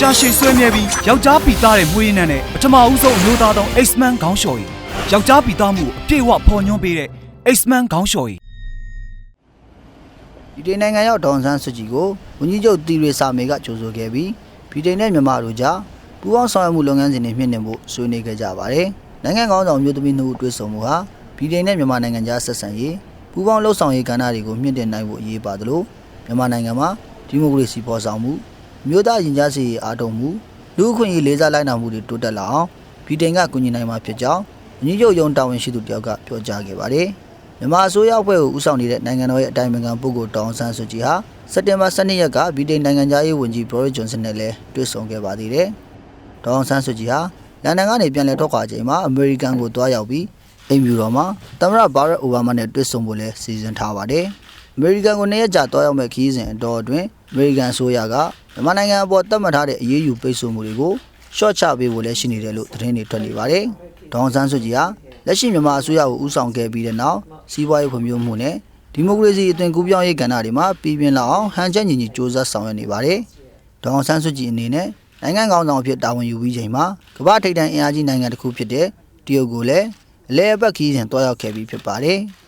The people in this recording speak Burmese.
ကြာရှည်ဆွဲမြဲပြီးယောက်ျားပီသားတဲ့မွေးရင်းနဲ့ပထမဦးဆုံးအမျိုးသားသော X-Man ခေါင်းလျှော်ရီယောက်ျားပီသားမှုကိုအပြည့်အဝဖော်ညွှန်းပေးတဲ့ X-Man ခေါင်းလျှော်ရီဗြိတိန်နိုင်ငံရောက်ဒေါန်ဆန်းစုကြည်ကိုဝန်ကြီးချုပ်တီရေစာမေကကြိုဆိုခဲ့ပြီးဗြိတိန်နဲ့မြန်မာတို့ကြားပူးပေါင်းဆောင်ရွက်မှုလုပ်ငန်းစဉ်တွေမြင့်တင်ဖို့ဆွေးနွေးခဲ့ကြပါတယ်။နိုင်ငံကောင်းဆောင်မျိုးသမီးတို့တွေ့ဆုံမှုဟာဗြိတိန်နဲ့မြန်မာနိုင်ငံကြားဆက်ဆံရေးပူးပေါင်းလှုပ်ဆောင်ရေးကဏ္ဍတွေကိုမြင့်တင်နိုင်ဖို့အရေးပါသလိုမြန်မာနိုင်ငံမှာဒီမိုကရေစီပေါ်ဆောင်မှုအ မျိုးသားရင်ကြားစီရေးအားထုတ်မှုလူ့အခွင့်အရေးလေးစားလိုက်နာမှုတွေတိုးတက်လာအောင်ဗြိတိန်ကကူညီနိုင်မှာဖြစ်ကြောင်းဝန်ကြီးချုပ်ယုံတာဝန်ရှိသူတယောက်ကပြောကြားခဲ့ပါတယ်။မြန်မာအစိုးရအဖွဲ့ကိုဦးဆောင်နေတဲ့နိုင်ငံတော်ရဲ့အတိုင်ပင်ခံပုဂ္ဂိုလ်တောင်ဆန်းစုကြည်ဟာစက်တင်ဘာ12ရက်ကဗြိတိန်နိုင်ငံသားရေးဝန်ကြီးဘရိုရစ်ဂျွန်ဆန်နဲ့လည်းတွေ့ဆုံခဲ့ပါသေးတယ်။တောင်ဆန်းစုကြည်ဟာလန်ဒန်ကနေပြန်လည်ထွက်ခွာချိန်မှာအမေရိကန်ကိုတွားရောက်ပြီးအိမ်ဖြူတော်မှာသမ္မတဘာရက်အိုဘားမားနဲ့တွေ့ဆုံဖို့လည်းစီစဉ်ထားပါတယ်။အမေရိကန်ကိုနှစ်ရက်ကြာတွားရောက်မဲ့ခရီးစဉ်အတော်အတွင်းအမေရိကန်အစိုးရက မြန်မာနိုင်ငံအပေါ်တတ်မှတ်ထားတဲ့အရေးယူပိတ်ဆို့မှုတွေကိုရှော့ချပေးဖို့လည်းရှိနေတယ်လို့သတင်းတွေထွက်နေပါတယ်။ဒေါန်ဆန်းစုကြည်ဟာလက်ရှိမြန်မာအစိုးရကိုဦးဆောင်ခဲ့ပြီးတဲ့နောက်စီးပွားရေးဖွံ့ဖြိုးမှုနဲ့ဒီမိုကရေစီအသွင်ကူးပြောင်းရေးကဏ္ဍတွေမှာပြည်ပြင်းလာအောင်ဟန်ချက်ညီညီစ조사ဆောင်ရွက်နေပါတယ်။ဒေါန်ဆန်းစုကြည်အနေနဲ့နိုင်ငံကောင်းဆောင်အဖြစ်တာဝန်ယူပြီးချိန်မှာကမ္ဘာထိပ်တန်းအင်အားကြီးနိုင်ငံတစ်ခုဖြစ်တဲ့တရုတ်ကိုလည်းအလဲအပတ်ခီးစဉ်တွားရောက်ခဲ့ပြီးဖြစ်ပါတယ်။